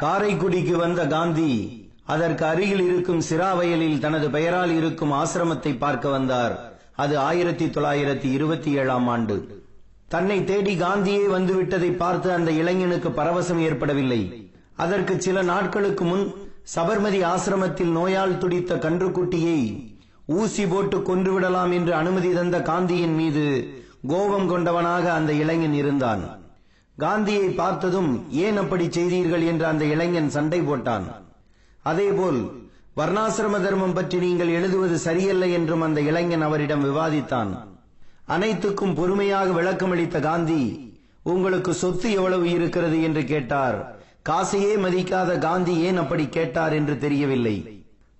காரைக்குடிக்கு வந்த காந்தி அதற்கு அருகில் இருக்கும் சிராவயலில் தனது பெயரால் இருக்கும் ஆசிரமத்தை பார்க்க வந்தார். அது ஆயிரத்தி தொள்ளாயிரத்தி இருபத்தி ஏழாம் ஆண்டு. தன்னை தேடி காந்தியே வந்துவிட்டதை பார்த்து அந்த இளைஞனுக்கு பரவசம் ஏற்படவில்லை. அதற்கு சில நாட்களுக்கு முன் சபர்மதி ஆசிரமத்தில் நோயால் துடித்த கன்றுக்குட்டியை ஊசி போட்டு கொன்றுவிடலாம் என்று அனுமதி தந்த காந்தியின் மீது கோபம் கொண்டவனாக அந்த இளைஞன் இருந்தான். காந்தியை பார்த்ததும் ஏன் அப்படி செய்தீர்கள் என்று அந்த இளைஞன் சண்டை போட்டான். அதேபோல் வர்ணாசிரம தர்மம் பற்றி நீங்கள் எழுதுவது சரியல்ல என்றும் அந்த இளைஞன் அவரிடம் விவாதித்தான். அனைத்துக்கும் பொறுமையாக விளக்கமளித்த காந்தி உங்களுக்கு சொத்து எவ்வளவு இருக்கிறது? என்று கேட்டார். காசையே மதிக்காத காந்தி ஏன் அப்படி கேட்டார்? என்று தெரியவில்லை.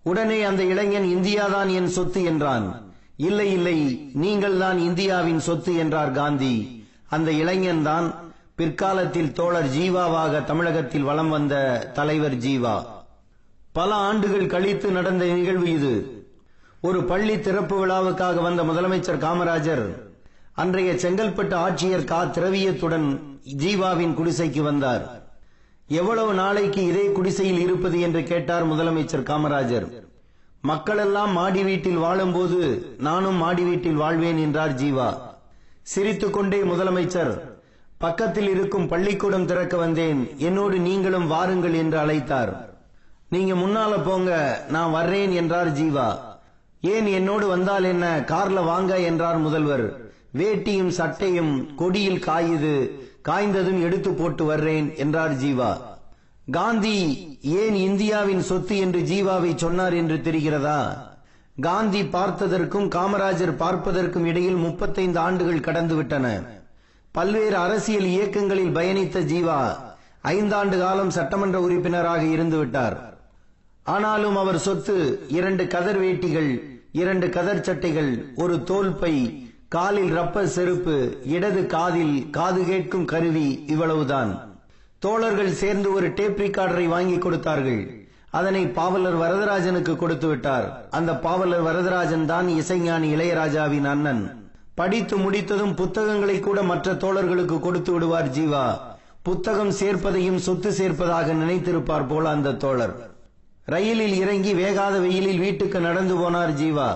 உடனே அந்த இளைஞன் இந்தியாதான் என் சொத்து? என்றான். இல்லை இல்லை நீங்கள் தான் இந்தியாவின் சொத்து என்றார் காந்தி. அந்த இளைஞன் தான் பிற்காலத்தில் தோழர் ஜீவாவாக தமிழகத்தில் வலம் வந்த தலைவர் ஜீவா. பல ஆண்டுகள் கழித்து நடந்த நிகழ்வு இது. ஒரு பள்ளி திறப்பு விழாவுக்காக வந்த முதலமைச்சர் காமராஜர் அன்றைய செங்கல்பட்டு ஆட்சியர் கா. திரவியத்துடன் ஜீவாவின் குடிசைக்கு வந்தார். எவ்வளவு நாளைக்கு இதே குடிசையில் இருப்பது என்று கேட்டார் முதலமைச்சர் காமராஜர். மக்களெல்லாம் மாடி வீட்டில் வாழும்போது நானும் மாடி வீட்டில் வாழ்வேன் என்றார் ஜீவா. சிரித்துக்கொண்டே முதலமைச்சர் பக்கத்தில் இருக்கும் பள்ளிக்கூடம் திறக்க வந்தேன். என்னோடு நீங்களும் வாருங்கள் என்று அழைத்தார். நீங்க முன்னால போங்க நான் வர்றேன் என்றார் ஜீவா. ஏன் என்னோடு வந்தால் என்ன? கார்ல வாங்க என்றார் முதல்வர். வேட்டியும் சட்டையும் கொடியில் காயுது காய்ந்ததும் எடுத்து போட்டு வர்றேன் என்றார் ஜீவா. காந்தி ஏன் இந்தியாவின் சொத்து என்று ஜீவாவை சொன்னார் என்று தெரிகிறதா? காந்தி பார்த்ததற்கும் காமராஜர் பார்ப்பதற்கும் இடையில் முப்பத்தைந்து ஆண்டுகள் கடந்துவிட்டன. பல்வேறு அரசியல் இயக்கங்களில் பயணித்த ஜீவா ஐந்தாண்டு காலம் சட்டமன்ற உறுப்பினராக இருந்துவிட்டார். ஆனாலும் அவர் சொத்து இரண்டு கதர் வேட்டிகள் இரண்டு கதர் சட்டைகள் ஒரு தோல்பை காலில் ரப்பர் செருப்பு இடது காதில் காது கேட்கும் கருவி இவ்வளவுதான். தோழர்கள் சேர்ந்து ஒரு டேப் ரிகார்டரை வாங்கி கொடுத்தார்கள். அதனை பாவலர் வரதராஜனுக்கு கொடுத்து விட்டார். அந்த பாவலர் வரதராஜன் தான் இசைஞானி இளையராஜாவின் அண்ணன். படித்து முடித்ததும் புத்தகங்களை கூட மற்ற தோழர்களுக்கு கொடுத்து விடுவார் ஜீவா. புத்தகம் சேர்ப்பதையும் சொத்து சேர்ப்பதாக நினைத்திருப்பார் போல அந்த தோழர். ரயிலில் இறங்கி வேகாத வெயிலில் வீட்டுக்கு நடந்து போனார் ஜீவா.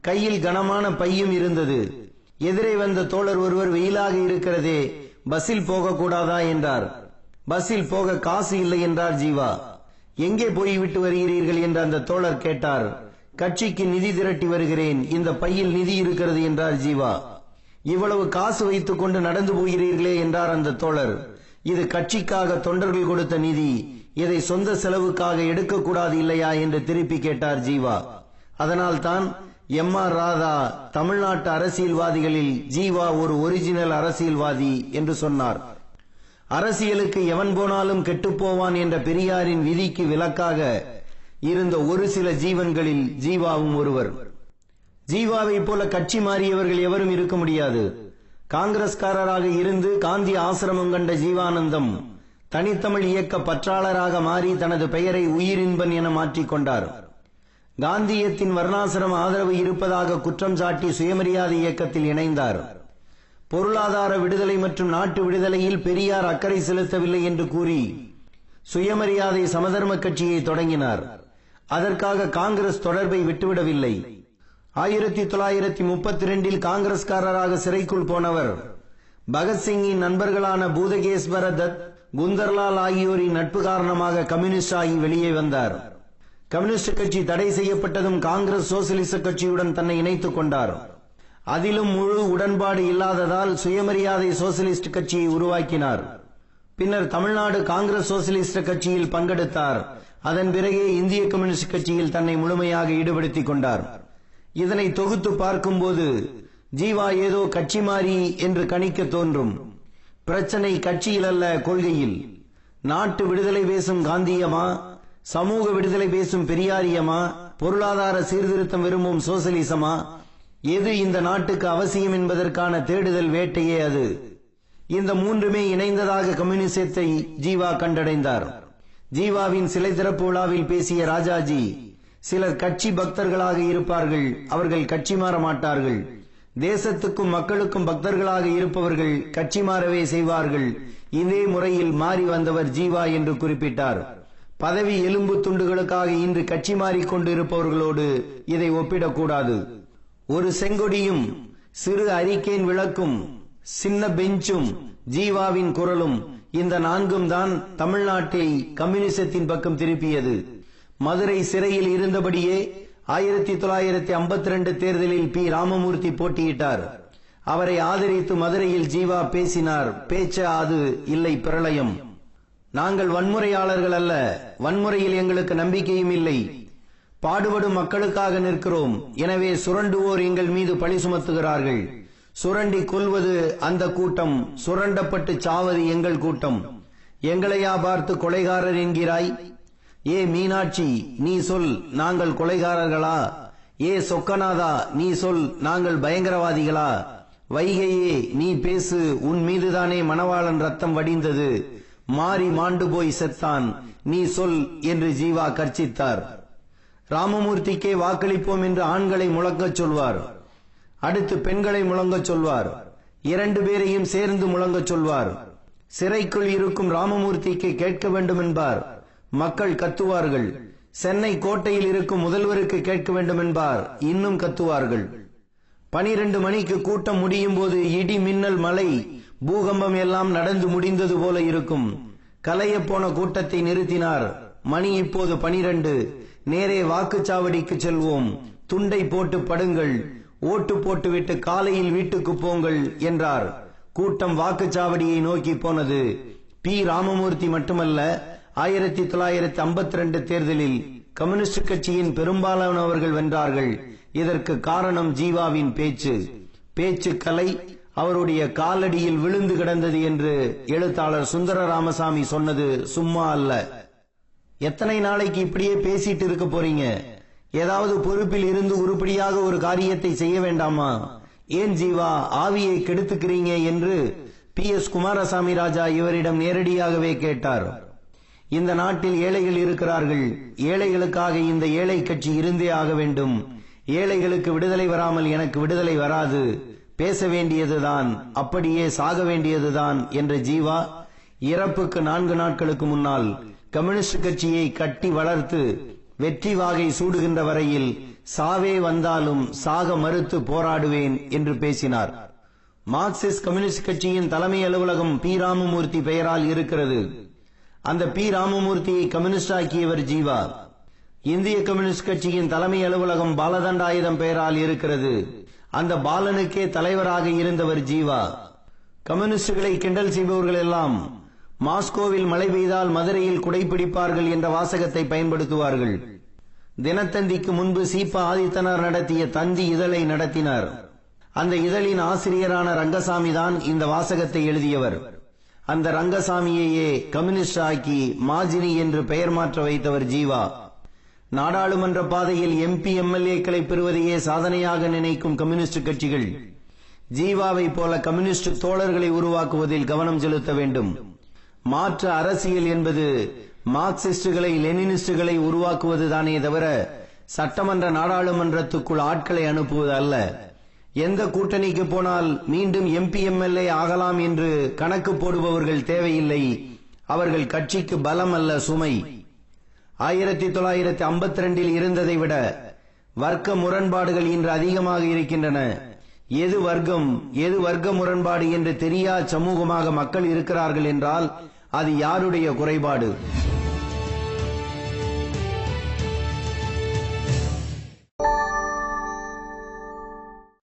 கையில் கனமான பையும் இருந்தது. எதிரே வந்த தோழர் ஒருவர் வெயிலாக இருக்கிறதே பஸ்ஸில் போகக்கூடாதா என்றார். பஸ்ஸில் போக காசு இல்லை என்றார் ஜீவா. எங்கே போய்விட்டு வருகிறீர்கள்? என்று அந்த தோழர் கேட்டார். கட்சிக்கு நிதி திரட்டி வருகிறேன். இந்த பையில் நிதி இருக்கிறது என்றார் ஜீவா. இவ்வளவு காசு வைத்துக் கொண்டு நடந்து போகிறீர்களே என்றார் அந்த தோழர். இது கட்சிக்காக தொண்டர்கள் கொடுத்த நிதி. இதை சொந்த செலவுக்காக எடுக்கக்கூடாது இல்லையா என்று திருப்பி கேட்டார் ஜீவா. அதனால் தான் எம் ஆர் ராதா தமிழ்நாட்டு அரசியல்வாதிகளில் ஜீவா ஒரு ஒரிஜினல் அரசியல்வாதி என்று சொன்னார். அரசியலுக்கு எவன் போனாலும் கெட்டுப்போவான் என்ற பெரியாரின் விதிக்கு விலக்காக இருந்த ஒரு சில ஜீவன்களில் ஜீவாவும் ஒருவர். ஜீவாவை போல கட்சி மாறியவர்கள் எவரும் இருக்க முடியாது. காங்கிரஸ்காரராக இருந்து காந்தி ஆசிரமம் கண்ட ஜீவானந்தம் தனித்தமிழ் இயக்க பற்றாளராக மாறி தனது பெயரை உயிரின்பன் என மாற்றிக்கொண்டார் காந்தியத்தின் வர்ணாசிரம ஆதரவு இருப்பதாக குற்றம் சாட்டி சுயமரியாதை இயக்கத்தில் இணைந்தார். பொருளாதார விடுதலை மற்றும் நாட்டு விடுதலையில் பெரியார் அக்கறை செலுத்தவில்லை என்று கூறி சுயமரியாதை சமதர்ம கட்சியை தொடங்கினார். அதற்காக காங்கிரஸ் தொடர்பை விட்டுவிடவில்லை. ஆயிரத்தி தொள்ளாயிரத்தி முப்பத்தி ரெண்டில் காங்கிரஸ்காரராக சிறைக்குள் போனவர் பகத்சிங்கின் நண்பர்களான பூதகேஸ்வர தத் குந்தர்லால் ஆகியோரின் நட்பு காரணமாக கம்யூனிஸ்ட் ஆகி வெளியே வந்தார். கம்யூனிஸ்ட் கட்சி தடை செய்யப்பட்டதும் காங்கிரஸ் சோசியலிச கட்சியுடன் தன்னை இணைத்துக் கொண்டார். அதிலும் முழு உடன்பாடு இல்லாததால் சுயமரியாதை சோசியலிஸ்ட் கட்சியை உருவாக்கினார். பின்னர் தமிழ்நாடு காங்கிரஸ் சோசியலிஸ்ட் கட்சியில் பங்கெடுத்தார். அதன் பிறகே இந்திய கம்யூனிஸ்ட் கட்சியில் தன்னை முழுமையாக ஈடுபடுத்திக் கொண்டார். இதனை தொகுத்து பார்க்கும்போது ஜீவா ஏதோ கட்சி மாறி என்று கணிக்க தோன்றும். பிரச்சனை கட்சியில் அல்ல கொள்கையில். நாட்டு விடுதலை பேசும் காந்தியமா சமூக விடுதலை பேசும் பெரியாரியமா பொருளாதார சீர்திருத்தம் விரும்பும் சோசலிசமா எது இந்த நாட்டுக்கு அவசியம் என்பதற்கான தேடுதல் வேட்டையே அது. இந்த மூன்றுமே இணைந்ததாக கம்யூனிசத்தை ஜீவா கண்டடைந்தார். ஜீவாவின் சிலை திறப்பு விழாவில் பேசிய ராஜாஜி சிலர் கட்சி பக்தர்களாக இருப்பார்கள் அவர்கள் கட்சி மாற மாட்டார்கள். தேசத்துக்கும் மக்களுக்கும் பக்தர்களாக இருப்பவர்கள் கட்சி மாறவே செய்வார்கள். இதே முறையில் மாறி வந்தவர் ஜீவா என்று குறிப்பிட்டார். பதவி எலும்பு துண்டுகளுக்காக இன்று கட்சி மாறிக்கொண்டு இருப்பவர்களோடு இதை ஒப்பிடக்கூடாது. ஒரு செங்கொடியும் சிறு அறிக்கையின் விளக்கும் சின்ன பெஞ்சும் ஜீவாவின் குரலும் இந்த நான்கும் தான் தமிழ்நாட்டை கம்யூனிசத்தின் பக்கம் திருப்பியது. மதுரை சிறையில் இருந்தபடியே ஆயிரத்தி தொள்ளாயிரத்தி ஐம்பத்தி ரெண்டு தேர்தலில் பி. ராமமூர்த்தி போட்டியிட்டார். அவரை ஆதரித்து மதுரையில் ஜீவா பேசினார். பேச்ச அது இல்லை பிரளயம். நாங்கள் வன்முறையாளர்கள் அல்ல. வன்முறையில் எங்களுக்கு நம்பிக்கையும் இல்லை. பாடுபடும் மக்களுக்காக நிற்கிறோம். எனவே சுரண்டுவோர் எங்கள் மீது பழி சுமத்துகிறார்கள். சுரண்டி கொல்வது அந்த கூட்டம் சுரண்டப்பட்டு சாவது எங்கள் கூட்டம். எங்களையா பார்த்து கொலைகாரர் என்கிறாய்? ஏ மீனாட்சி நீ சொல் நாங்கள் கொலைகாரர்களா? ஏ சொக்கநாதா நீ சொல் நாங்கள் பயங்கரவாதிகளா? வைகையே நீ பேசு உன் மீதுதானே மணவாளன் ரத்தம் வடிந்தது. மாறி மாண்டு போய் செத்தான் நீ சொல் என்று ஜீவா கர்ச்சித்தார். ராமமூர்த்திக்கே வாக்களிப்போம் என்று ஆண்களை முழக்கச் சொல்வார். அடுத்து பெண்களை முழங்கச் சொல்வார். இரண்டு பேரையும் சேர்ந்து முழங்கச் சொல்வார். சிறைக்குள் இருக்கும் ராமமூர்த்திக்கு கேட்க வேண்டும் என்பார். மக்கள் கத்துவார்கள். சென்னை கோட்டையில் இருக்கும் முதல்வருக்கு கேட்க வேண்டும் என்பார். இன்னும் கத்துவார்கள். பனிரெண்டு மணிக்கு கூட்டம் முடியும் போது இடி மின்னல் மலை பூகம்பம் எல்லாம் நடந்து முடிந்தது போல இருக்கும். கலைய போன கூட்டத்தை நிறுத்தினார். மணி இப்போது பனிரெண்டு. நேரே வாக்குச்சாவடிக்கு செல்வோம். துண்டை போட்டு படுங்கள். ஓட்டு போட்டுவிட்டு காலையில் வீட்டுக்கு போங்கள் என்றார். கூட்டம் வாக்குச்சாவடியை நோக்கி போனது. பி. ராமமூர்த்தி மட்டுமல்ல ஆயிரத்தி தொள்ளாயிரத்தி ஐம்பத்தி ரெண்டு தேர்தலில் கம்யூனிஸ்ட் கட்சியின் பெரும்பாலானவர்கள் வென்றார்கள். இதற்கு காரணம் ஜீவாவின் பேச்சு. பேச்சு கலை அவருடைய காலடியில் விழுந்து கிடந்தது என்று எழுத்தாளர் சுந்தர ராமசாமி சொன்னது சும்மா அல்ல. எத்தனை நாளைக்கு இப்படியே பேசிட்டு இருக்க போறீங்க? ஏதாவது பொறுப்பில் இருந்து உருப்படியாக ஒரு காரியத்தை செய்ய வேண்டாமா? ஏன் ஜீவா ஆவியை கெடுத்துக்கிறீங்க என்று பி. எஸ். குமாரசாமி ராஜா இவரிடம் நேரடியாகவே கேட்டார். இந்த நாட்டில் ஏழைகள் இருக்கிறார்கள். ஏழைகளுக்காக இந்த ஏழை கட்சி இருந்தே ஆக வேண்டும். ஏழைகளுக்கு விடுதலை வராமல் எனக்கு விடுதலை வராது. பேச வேண்டியதுதான் அப்படியே சாக வேண்டியதுதான் என்ற ஜீவா இறப்புக்கு நான்கு நாட்களுக்கு முன்னால் கம்யூனிஸ்ட் கட்சியை கட்டி வளர்த்து வெற்றி வாகை சூடுகின்ற வரையில் சாவே வந்தாலும் சாக மறுத்து போராடுவேன் என்று பேசினார். மார்க்சிஸ்ட் கம்யூனிஸ்ட் கட்சியின் தலைமை அலுவலகம் பி. ராமமூர்த்தி பெயரால் இருக்கிறது. அந்த பி. ராமமூர்த்தியை கம்யூனிஸ்ட் ஆக்கியவர் ஜீவா. இந்திய கம்யூனிஸ்ட் கட்சியின் தலைமை அலுவலகம் பாலதண்டாயுதம் பெயரால் இருக்கிறது. அந்த பாலனுக்கே தலைவராக இருந்தவர் ஜீவா. கம்யூனிஸ்டுகளை கிண்டல் செய்பவர்கள் எல்லாம் மாஸ்கோவில் மழை பெய்தால் மதுரையில் குடைப்பிடிப்பார்கள் என்ற வாசகத்தை பயன்படுத்துவார்கள். தினத்தந்திக்கு முன்பு சீபா ஆதித்தனார் நடத்திய தந்தி இதழை நடத்தினார். அந்த இதழின் ஆசிரியரான ரங்கசாமி தான் இந்த வாசகத்தை எழுதியவர். அந்த ரங்கசாமியையே கம்யூனிஸ்ட் ஆக்கி மாஜினி என்று பெயர் மாற்ற வைத்தவர் ஜீவா. நாடாளுமன்ற பாதையில் எம்பி எம்எல்ஏக்களை பெறுவதையே சாதனையாக நினைக்கும் கம்யூனிஸ்ட் கட்சிகள் ஜீவாவை போல கம்யூனிஸ்ட் தோழர்களை உருவாக்குவதில் கவனம் செலுத்த வேண்டும். மாற்று அரசியல் என்பது மார்க்சிஸ்டுகளை லெனினிஸ்டுகளை உருவாக்குவது தானே தவிர சட்டமன்ற நாடாளுமன்றத்துக்குள் ஆட்களை அனுப்புவது அல்ல. எந்த கூட்டணிக்கு போனால் மீண்டும் எம்பி எம்எல்ஏ ஆகலாம் என்று கணக்கு போடுபவர்கள் தேவையில்லை. அவர்கள் கட்சிக்கு பலம் அல்ல சுமை. ஆயிரத்தி தொள்ளாயிரத்தி ஐம்பத்தி ரெண்டில் இருந்ததை விட வர்க்க முரண்பாடுகள் இன்று அதிகமாக இருக்கின்றன. எது வர்க்கம் எது வர்க்க முரண்பாடு என்று தெரியா சமூகமாக மக்கள் இருக்கிறார்கள் என்றால் அது யாருடைய குறைபாடு?